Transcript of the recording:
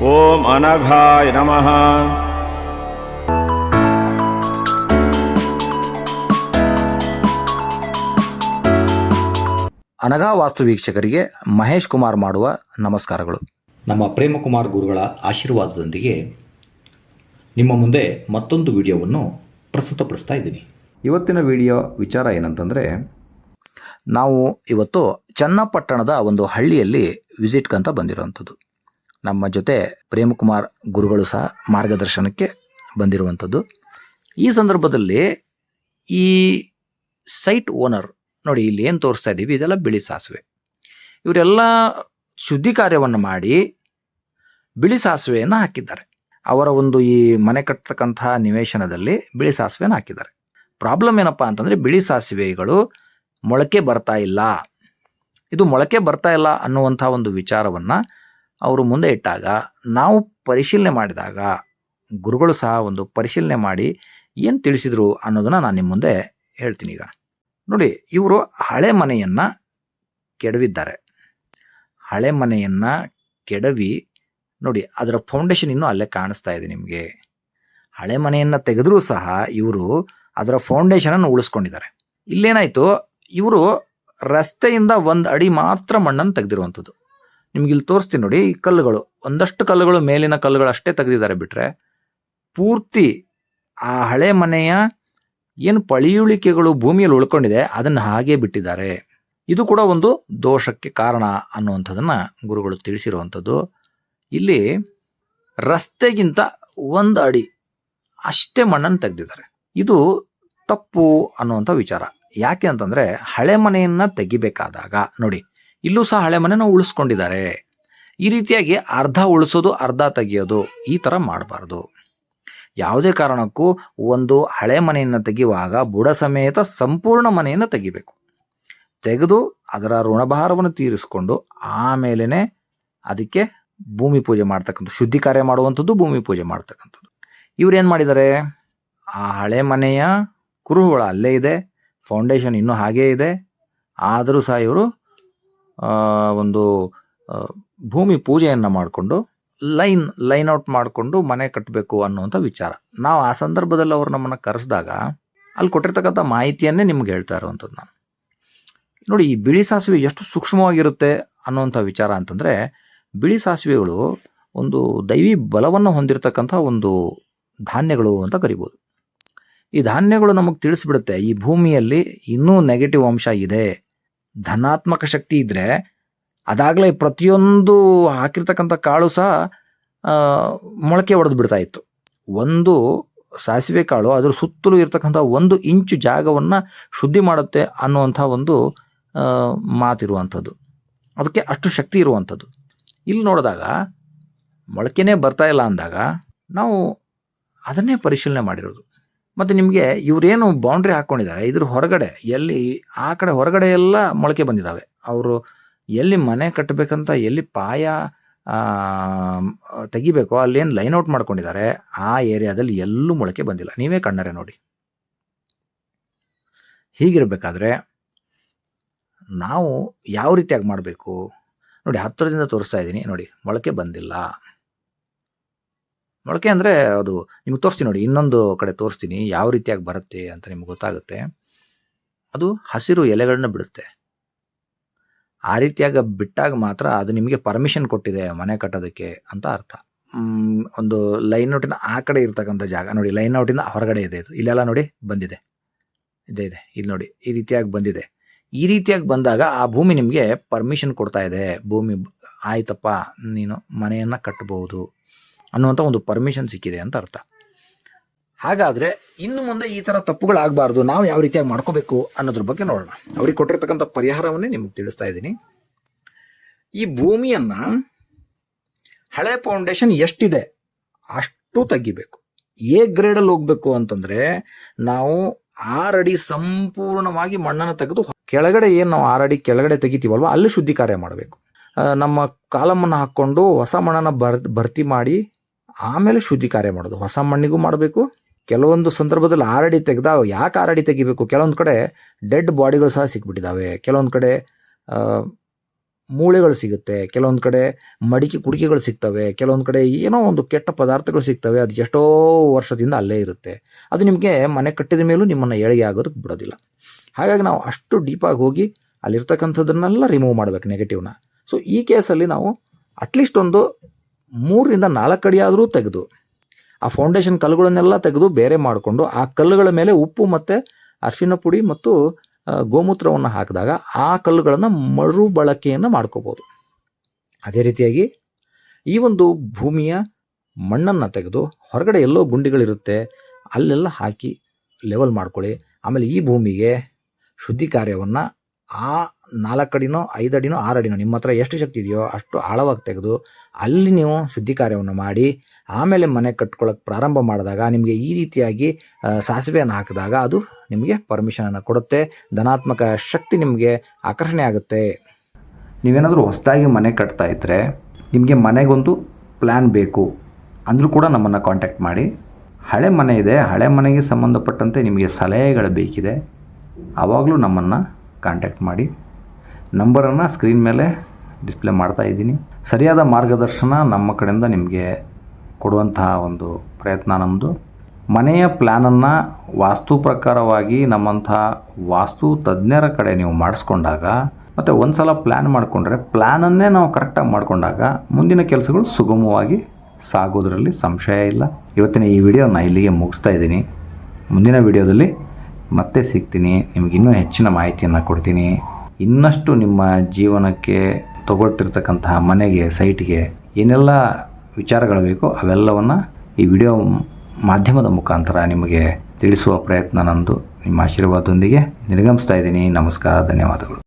ಓಂ ಅನಘಾಯ ನಮಃ. ಅನಘಾ ವಾಸ್ತು ವೀಕ್ಷಕರಿಗೆ ಮಹೇಶ್ ಕುಮಾರ್ ಮಾಡುವ ನಮಸ್ಕಾರಗಳು. ನಮ್ಮ ಪ್ರೇಮಕುಮಾರ್ ಗುರುಗಳ ಆಶೀರ್ವಾದದೊಂದಿಗೆ ನಿಮ್ಮ ಮುಂದೆ ಮತ್ತೊಂದು ವಿಡಿಯೋವನ್ನು ಪ್ರಸ್ತುತಪಡಿಸ್ತಾ ಇದ್ದೀನಿ. ಇವತ್ತಿನ ವಿಡಿಯೋ ವಿಚಾರ ಏನಂತಂದರೆ ನಾವು ಇವತ್ತು ಚನ್ನಪಟ್ಟಣದ ಒಂದು ಹಳ್ಳಿಯಲ್ಲಿ ವಿಸಿಟ್ಗಂತ ಬಂದಿರೋವಂಥದ್ದು ನಮ್ಮ ಜೊತೆ ಪ್ರೇಮಕುಮಾರ್ ಗುರುಗಳು ಸಹ ಮಾರ್ಗದರ್ಶನಕ್ಕೆ ಬಂದಿರುವಂಥದ್ದು. ಈ ಸಂದರ್ಭದಲ್ಲಿ ಈ ಸೈಟ್ ಓನರ್ ನೋಡಿ ಇಲ್ಲಿ ಏನು ತೋರಿಸ್ತಾ ಇದ್ದೀವಿ ಇದೆಲ್ಲ ಬಿಳಿ ಸಾಸಿವೆ. ಇವರೆಲ್ಲ ಶುದ್ಧಿ ಕಾರ್ಯವನ್ನು ಮಾಡಿ ಬಿಳಿ ಸಾಸಿವೆಯನ್ನು ಹಾಕಿದ್ದಾರೆ. ಅವರ ಒಂದು ಈ ಮನೆ ಕಟ್ಟತಕ್ಕಂತಹ ನಿವೇಶನದಲ್ಲಿ ಬಿಳಿ ಸಾಸಿವೆಯನ್ನು ಹಾಕಿದ್ದಾರೆ. ಪ್ರಾಬ್ಲಮ್ ಏನಪ್ಪ ಅಂತಂದರೆ ಬಿಳಿ ಸಾಸಿವೆಗಳು ಮೊಳಕೆ ಬರ್ತಾ ಇಲ್ಲ. ಇದು ಮೊಳಕೆ ಬರ್ತಾ ಇಲ್ಲ ಅನ್ನುವಂಥ ಒಂದು ವಿಚಾರವನ್ನು ಅವರು ಮುಂದೆ ಇಟ್ಟಾಗ ನಾವು ಪರಿಶೀಲನೆ ಮಾಡಿದಾಗ ಗುರುಗಳು ಸಹ ಒಂದು ಪರಿಶೀಲನೆ ಮಾಡಿ ಏನು ತಿಳಿಸಿದರು ಅನ್ನೋದನ್ನು ನಾನು ನಿಮ್ಮ ಮುಂದೆ ಹೇಳ್ತೀನಿ ಈಗ. ನೋಡಿ, ಇವರು ಹಳೆ ಮನೆಯನ್ನು ಕೆಡವಿದ್ದಾರೆ. ಹಳೆ ಮನೆಯನ್ನು ಕೆಡವಿ, ನೋಡಿ, ಅದರ ಫೌಂಡೇಶನ್ ಇನ್ನೂ ಅಲ್ಲೇ ಕಾಣಿಸ್ತಾ ಇದೆ ನಿಮಗೆ. ಹಳೆ ಮನೆಯನ್ನು ತೆಗೆದರೂ ಸಹ ಇವರು ಅದರ ಫೌಂಡೇಶನನ್ನು ಉಳಿಸ್ಕೊಂಡಿದ್ದಾರೆ. ಇಲ್ಲೇನಾಯಿತು, ಇವರು ರಸ್ತೆಯಿಂದ ಒಂದು ಅಡಿ ಮಾತ್ರ ಮಣ್ಣನ್ನು ತೆಗೆದಿರುವಂಥದ್ದು. ನಿಮ್ಗೆ ಇಲ್ಲಿ ತೋರಿಸ್ತೀನಿ ನೋಡಿ, ಈ ಕಲ್ಲುಗಳು. ಒಂದಷ್ಟು ಕಲ್ಲುಗಳು ಮೇಲಿನ ಕಲ್ಲುಗಳು ಅಷ್ಟೇ ತೆಗೆದಿದ್ದಾರೆ ಬಿಟ್ಟರೆ ಪೂರ್ತಿ ಆ ಹಳೆ ಮನೆಯ ಏನು ಪಳಿಯುಳಿಕೆಗಳು ಭೂಮಿಯಲ್ಲಿ ಉಳ್ಕೊಂಡಿದೆ, ಅದನ್ನು ಹಾಗೇ ಬಿಟ್ಟಿದ್ದಾರೆ. ಇದು ಕೂಡ ಒಂದು ದೋಷಕ್ಕೆ ಕಾರಣ ಅನ್ನುವಂಥದ್ದನ್ನು ಗುರುಗಳು ತಿಳಿಸಿರುವಂಥದ್ದು. ಇಲ್ಲಿ ರಸ್ತೆಗಿಂತ ಒಂದು ಅಡಿ ಅಷ್ಟೇ ಮಣ್ಣನ್ನು ತೆಗೆದಿದ್ದಾರೆ. ಇದು ತಪ್ಪು ಅನ್ನುವಂಥ ವಿಚಾರ. ಯಾಕೆ ಅಂತಂದರೆ, ಹಳೆ ಮನೆಯನ್ನು ತೆಗಿಬೇಕಾದಾಗ, ನೋಡಿ ಇಲ್ಲೂ ಸಹ ಹಳೆ ಮನೆನ ಉಳಿಸ್ಕೊಂಡಿದ್ದಾರೆ. ಈ ರೀತಿಯಾಗಿ ಅರ್ಧ ಉಳಿಸೋದು, ಅರ್ಧ ತೆಗೆಯೋದು ಈ ಥರ ಮಾಡಬಾರ್ದು. ಯಾವುದೇ ಕಾರಣಕ್ಕೂ ಒಂದು ಹಳೆ ಮನೆಯನ್ನು ತೆಗೆಯುವಾಗ ಬುಡ ಸಮೇತ ಸಂಪೂರ್ಣ ಮನೆಯನ್ನು ತೆಗಿಬೇಕು. ತೆಗೆದು ಅದರ ಋಣಭಾರವನ್ನು ತೀರಿಸಿಕೊಂಡು ಆಮೇಲೆ ಅದಕ್ಕೆ ಭೂಮಿ ಪೂಜೆ ಮಾಡ್ತಕ್ಕಂಥ, ಶುದ್ಧಿ ಕಾರ್ಯ ಮಾಡುವಂಥದ್ದು ಭೂಮಿ ಪೂಜೆ ಮಾಡ್ತಕ್ಕಂಥದ್ದು. ಏನು ಮಾಡಿದ್ದಾರೆ? ಆ ಹಳೆ ಮನೆಯ ಕುರುಹುಗಳು ಅಲ್ಲೇ ಇದೆ ಫೌಂಡೇಶನ್ ಇನ್ನೂ ಹಾಗೇ ಇದೆ. ಆದರೂ ಸಹ ಇವರು ಒಂದು ಭೂಮಿ ಪೂಜೆಯನ್ನು ಮಾಡಿಕೊಂಡು, ಲೈನ್ ಲೈನ್ ಔಟ್ ಮಾಡಿಕೊಂಡು ಮನೆ ಕಟ್ಟಬೇಕು ಅನ್ನುವಂಥ ವಿಚಾರ. ನಾವು ಆ ಸಂದರ್ಭದಲ್ಲಿ ಅವರು ನಮ್ಮನ್ನು ಕರೆಸಿದಾಗ, ಅಲ್ಲಿ ಕೊಟ್ಟಿರ್ತಕ್ಕಂಥ ಮಾಹಿತಿಯನ್ನೇ ನಿಮ್ಗೆ ಹೇಳ್ತಾ ಇರುವಂಥದ್ದು ನಾನು. ನೋಡಿ, ಈ ಬಿಳಿ ಸಾಸಿವೆ ಎಷ್ಟು ಸೂಕ್ಷ್ಮವಾಗಿರುತ್ತೆ ಅನ್ನುವಂಥ ವಿಚಾರ ಅಂತಂದರೆ, ಬಿಳಿ ಸಾಸಿವೆಗಳು ಒಂದು ದೈವಿ ಬಲವನ್ನು ಹೊಂದಿರತಕ್ಕಂಥ ಒಂದು ಧಾನ್ಯಗಳು ಅಂತ ಕರಿಬೋದು. ಈ ಧಾನ್ಯಗಳು ನಮಗೆ ತಿಳಿಸ್ಬಿಡುತ್ತೆ, ಈ ಭೂಮಿಯಲ್ಲಿ ಇನ್ನೂ ನೆಗೆಟಿವ್ ಅಂಶ ಇದೆ ಧನಾತ್ಮಕ ಶಕ್ತಿ ಇದ್ದರೆ ಅದಾಗಲೇ ಪ್ರತಿಯೊಂದು ಹಾಕಿರ್ತಕ್ಕಂಥ ಕಾಳು ಸಹ ಮೊಳಕೆ ಒಡೆದು ಬಿಡ್ತಾ ಇತ್ತು. ಒಂದು ಸಾಸಿವೆ ಕಾಳು ಅದರ ಸುತ್ತಲೂ ಇರತಕ್ಕಂಥ ಒಂದು ಇಂಚು ಜಾಗವನ್ನು ಶುದ್ಧಿ ಮಾಡುತ್ತೆ ಅನ್ನುವಂಥ ಒಂದು ಮಾತಿರುವಂಥದ್ದು. ಅದಕ್ಕೆ ಅಷ್ಟು ಶಕ್ತಿ ಇರುವಂಥದ್ದು. ಇಲ್ಲಿ ನೋಡಿದಾಗ, ಮೊಳಕೆನೇ ಬರ್ತಾ ಇಲ್ಲ ಅಂದಾಗ ನಾವು ಅದನ್ನೇ ಪರಿಶೀಲನೆ ಮಾಡಿರೋದು. ಮತ್ತು ನಿಮಗೆ ಇವರೇನು ಬೌಂಡ್ರಿ ಹಾಕ್ಕೊಂಡಿದ್ದಾರೆ ಇದ್ರ ಹೊರಗಡೆ, ಎಲ್ಲಿ, ಆ ಕಡೆ ಹೊರಗಡೆ ಎಲ್ಲ ಮೊಳಕೆ ಬಂದಿದ್ದಾವೆ ಅವರು ಎಲ್ಲಿ ಮನೆ ಕಟ್ಟಬೇಕಂತ ಎಲ್ಲಿ ಪಾಯ ತೆಗಿಬೇಕೋ, ಅಲ್ಲೇನು ಲೈನ್ ಔಟ್ ಮಾಡ್ಕೊಂಡಿದ್ದಾರೆ, ಆ ಏರಿಯಾದಲ್ಲಿ ಎಲ್ಲೂ ಮೊಳಕೆ ಬಂದಿಲ್ಲ. ನೀವೇ ಕಣ್ಣರೆ ನೋಡಿ. ಹೀಗಿರಬೇಕಾದ್ರೆ, ನಾವು ಯಾವ ರೀತಿಯಾಗಿ ಮಾಡಬೇಕು? ನೋಡಿ, ಹತ್ತಿರದಿಂದ ತೋರಿಸ್ತಾ ಇದ್ದೀನಿ. ನೋಡಿ, ಮೊಳಕೆ ಬಂದಿಲ್ಲ. ಮೊಳಕೆ ಅಂದರೆ ಅದು ನಿಮ್ಗೆ ತೋರಿಸ್ತೀನಿ ನೋಡಿ, ಇನ್ನೊಂದು ಕಡೆ ತೋರಿಸ್ತೀನಿ ಯಾವ ರೀತಿಯಾಗಿ ಬರುತ್ತೆ ಅಂತ ನಿಮ್ಗೆ ಗೊತ್ತಾಗುತ್ತೆ. ಅದು ಹಸಿರು ಎಲೆಗಳನ್ನ ಬಿಡುತ್ತೆ. ಆ ರೀತಿಯಾಗಿ ಬಿಟ್ಟಾಗ ಮಾತ್ರ ಅದು ನಿಮಗೆ ಪರ್ಮಿಷನ್ ಕೊಟ್ಟಿದೆ ಮನೆ ಕಟ್ಟೋದಕ್ಕೆ ಅಂತ ಅರ್ಥ. ಒಂದು ಲೈನ್ ಔಟಿನ ಆ ಕಡೆ ಇರ್ತಕ್ಕಂಥ ಜಾಗ, ನೋಡಿ ಲೈನ್ ಔಟಿಂದ ಹೊರಗಡೆ ಇದೆ ಇದು. ಇಲ್ಲೆಲ್ಲ ನೋಡಿ ಬಂದಿದೆ. ಇದೆ ಇದೆ. ಇಲ್ಲಿ ನೋಡಿ, ಈ ರೀತಿಯಾಗಿ ಬಂದಿದೆ. ಈ ರೀತಿಯಾಗಿ ಬಂದಾಗ ಆ ಭೂಮಿ ನಿಮಗೆ ಪರ್ಮಿಷನ್ ಕೊಡ್ತಾ ಇದೆ. ಭೂಮಿ, ಆಯ್ತಪ್ಪ, ನೀನು ಮನೆಯನ್ನು ಕಟ್ಟಬಹುದು. ಅನ್ನುವಂಥ ಒಂದು ಪರ್ಮಿಷನ್ ಸಿಕ್ಕಿದೆ ಅಂತ ಅರ್ಥ. ಹಾಗಾದರೆ ಇನ್ನು ಮುಂದೆ ಈ ಥರ ತಪ್ಪುಗಳಾಗಬಾರ್ದು, ನಾವು ಯಾವ ರೀತಿಯಾಗಿ ಮಾಡ್ಕೋಬೇಕು ಅನ್ನೋದ್ರ ಬಗ್ಗೆ ನೋಡೋಣ. ಅವ್ರಿಗೆ ಕೊಟ್ಟಿರ್ತಕ್ಕಂಥ ಪರಿಹಾರವನ್ನೇ ನಿಮಗೆ ತಿಳಿಸ್ತಾ ಇದ್ದೀನಿ. ಈ ಭೂಮಿಯನ್ನು ಹಳೆ ಫೌಂಡೇಶನ್ ಎಷ್ಟಿದೆ? ಅಷ್ಟು ತೆಗಿಬೇಕು. ಎ ಗ್ರೇಡಲ್ಲಿ ಹೋಗ್ಬೇಕು ಅಂತಂದರೆ ನಾವು ಆರಡಿ ಸಂಪೂರ್ಣವಾಗಿ ಮಣ್ಣನ್ನು ತೆಗೆದು ಕೆಳಗಡೆ ಏನು ನಾವು ಆರಡಿ ಕೆಳಗಡೆ ತೆಗಿತೀವಲ್ವ, ಅಲ್ಲಿ ಶುದ್ಧಿ ಕಾರ್ಯ ಮಾಡಬೇಕು ನಮ್ಮ ಕಾಲಮನ್ನು ಹಾಕ್ಕೊಂಡು ಹೊಸ ಮಣ್ಣನ್ನು ಬರ್, ಭರ್ತಿ ಮಾಡಿ ಆಮೇಲೆ ಶುದ್ಧಿ ಕಾರ್ಯ ಮಾಡೋದು. ಹೊಸ ಮಣ್ಣಿಗೂ ಮಾಡಬೇಕು. ಕೆಲವೊಂದು ಸಂದರ್ಭದಲ್ಲಿ ಆರಡಿ ತೆಗೆದಾವ ಯಾಕೆ ಆರಡಿ ತೆಗಿಬೇಕು? ಕೆಲವೊಂದು ಕಡೆ ಡೆಡ್ ಬಾಡಿಗಳು ಸಹ ಸಿಕ್ಬಿಟ್ಟಿದ್ದಾವೆ ಕೆಲವೊಂದು ಕಡೆ ಮೂಳೆಗಳು ಸಿಗುತ್ತೆ. ಕೆಲವೊಂದು ಕಡೆ ಮಡಿಕೆ ಕುಡಿಕೆಗಳು ಸಿಗ್ತವೆ. ಕೆಲವೊಂದು ಕಡೆ ಏನೋ ಒಂದು ಕೆಟ್ಟ ಪದಾರ್ಥಗಳು ಸಿಗ್ತವೆ. ಅದು ಎಷ್ಟೋ ವರ್ಷದಿಂದ ಅಲ್ಲೇ ಇರುತ್ತೆ. ಅದು ನಿಮಗೆ ಮನೆ ಕಟ್ಟಿದ ಮೇಲೂ ನಿಮ್ಮನ್ನು ಏಳಿಗೆ ಆಗೋದಕ್ಕೆ ಬಿಡೋದಿಲ್ಲ. ಹಾಗಾಗಿ ನಾವು ಅಷ್ಟು ಡೀಪಾಗಿ ಹೋಗಿ ಅಲ್ಲಿರ್ತಕ್ಕಂಥದ್ದನ್ನೆಲ್ಲ ರಿಮೂವ್ ಮಾಡಬೇಕು ನೆಗೆಟಿವ್ನ. ಸೊ, ಈ ಕೇಸಲ್ಲಿ ನಾವು ಅಟ್ಲೀಸ್ಟ್ ಒಂದು ಮೂರರಿಂದ ನಾಲ್ಕು ಅಡಿಯಾದರೂ ತೆಗೆದು, ಆ ಫೌಂಡೇಶನ್ ಕಲ್ಲುಗಳನ್ನೆಲ್ಲ ತೆಗೆದು ಬೇರೆ ಮಾಡಿಕೊಂಡು, ಆ ಕಲ್ಲುಗಳ ಮೇಲೆ ಉಪ್ಪು ಮತ್ತು ಅರಿಶಿನ ಪುಡಿ ಮತ್ತು ಗೋಮೂತ್ರವನ್ನು ಹಾಕಿದಾಗ ಆ ಕಲ್ಲುಗಳನ್ನು ಮರು ಬಳಕೆಯನ್ನು ಮಾಡ್ಕೋಬೋದು. ಅದೇ ರೀತಿಯಾಗಿ ಈ ಒಂದು ಭೂಮಿಯ ಮಣ್ಣನ್ನು ತೆಗೆದು ಹೊರಗಡೆ ಎಲ್ಲೋ ಗುಂಡಿಗಳಿರುತ್ತೆ, ಅಲ್ಲೆಲ್ಲ ಹಾಕಿ ಲೆವೆಲ್ ಮಾಡ್ಕೊಳ್ಳಿ. ಆಮೇಲೆ ಈ ಭೂಮಿಗೆ ಶುದ್ಧಿ ಕಾರ್ಯವನ್ನು ಆ ನಾಲ್ಕು ಅಡಿನೋ ಐದು ಅಡಿನೋ ಆರು ಅಡಿನೋ ನಿಮ್ಮ ಹತ್ರ ಎಷ್ಟು ಶಕ್ತಿ ಇದೆಯೋ ಅಷ್ಟು ಆಳವಾಗಿ ತೆಗೆದು ಅಲ್ಲಿ ನೀವು ಶುದ್ಧಿ ಕಾರ್ಯವನ್ನು ಮಾಡಿ, ಆಮೇಲೆ ಮನೆ ಕಟ್ಕೊಳ್ಳೋಕೆ ಪ್ರಾರಂಭ ಮಾಡಿದಾಗ ನಿಮಗೆ ಈ ರೀತಿಯಾಗಿ ಸಾಸಿವೆಯನ್ನು ಹಾಕಿದಾಗ ಅದು ನಿಮಗೆ ಪರ್ಮಿಷನನ್ನು ಕೊಡುತ್ತೆ, ಧನಾತ್ಮಕ ಶಕ್ತಿ ನಿಮಗೆ ಆಕರ್ಷಣೆ ಆಗುತ್ತೆ. ನೀವೇನಾದರೂ ಹೊಸದಾಗಿ ಮನೆ ಕಟ್ತಾ ಇದ್ದರೆ ನಿಮಗೆ ಮನೆಗೊಂದು ಪ್ಲ್ಯಾನ್ ಬೇಕು, ಅಂದರೂ ಕೂಡ ನಮ್ಮನ್ನು ಕಾಂಟ್ಯಾಕ್ಟ್ ಮಾಡಿ. ಹಳೆ ಮನೆ ಇದೆ, ಹಳೆ ಮನೆಗೆ ಸಂಬಂಧಪಟ್ಟಂತೆ ನಿಮಗೆ ಸಲಹೆಗಳು ಬೇಕಿದೆ, ಆವಾಗಲೂ ನಮ್ಮನ್ನು ಕಾಂಟ್ಯಾಕ್ಟ್ ಮಾಡಿ. ನಂಬರನ್ನು ಸ್ಕ್ರೀನ್ ಮೇಲೆ ಡಿಸ್ಪ್ಲೇ ಮಾಡ್ತಾ ಇದ್ದೀನಿ. ಸರಿಯಾದ ಮಾರ್ಗದರ್ಶನ ನಮ್ಮ ಕಡೆಯಿಂದ ನಿಮಗೆ ಕೊಡುವಂತಹ ಒಂದು ಪ್ರಯತ್ನ ನಮ್ಮದು ಮನೆಯ ಪ್ಲ್ಯಾನನ್ನು ವಾಸ್ತು ಪ್ರಕಾರವಾಗಿ ನಮ್ಮಂಥ ವಾಸ್ತು ತಜ್ಞರ ಕಡೆ ನೀವು ಮಾಡಿಸ್ಕೊಂಡಾಗ, ಮತ್ತು ಒಂದು ಸಲ ಪ್ಲ್ಯಾನ್ ಮಾಡಿಕೊಂಡ್ರೆ ಪ್ಲ್ಯಾನನ್ನೇ ನಾವು ಕರೆಕ್ಟಾಗಿ ಮಾಡಿಕೊಂಡಾಗ ಮುಂದಿನ ಕೆಲಸಗಳು ಸುಗಮವಾಗಿ ಸಾಗೋದರಲ್ಲಿ ಸಂಶಯ ಇಲ್ಲ. ಇವತ್ತಿನ ಈ ವಿಡಿಯೋನ ಇಲ್ಲಿಗೆ ಮುಗಿಸ್ತಾ ಇದ್ದೀನಿ. ಮುಂದಿನ ವಿಡಿಯೋದಲ್ಲಿ ಮತ್ತೆ ಸಿಗ್ತೀನಿ. ನಿಮಗಿನ್ನೂ ಹೆಚ್ಚಿನ ಮಾಹಿತಿಯನ್ನು ಕೊಡ್ತೀನಿ. ಇನ್ನಷ್ಟು ನಿಮ್ಮ ಜೀವನಕ್ಕೆ ತಗೊಳ್ತಿರ್ತಕ್ಕಂತಹ ಮನೆಗೆ, ಸೈಟ್ಗೆ ಏನೆಲ್ಲ ವಿಚಾರಗಳು ಬೇಕೋ ಅವೆಲ್ಲವನ್ನು ಈ ವಿಡಿಯೋ ಮಾಧ್ಯಮದ ಮುಖಾಂತರ ನಿಮಗೆ ತಿಳಿಸುವ ಪ್ರಯತ್ನ ನಂದು. ನಿಮ್ಮ ಆಶೀರ್ವಾದದೊಂದಿಗೆ ನಿರ್ಗಮಿಸ್ತಾ ಇದ್ದೀನಿ. ನಮಸ್ಕಾರ, ಧನ್ಯವಾದಗಳು.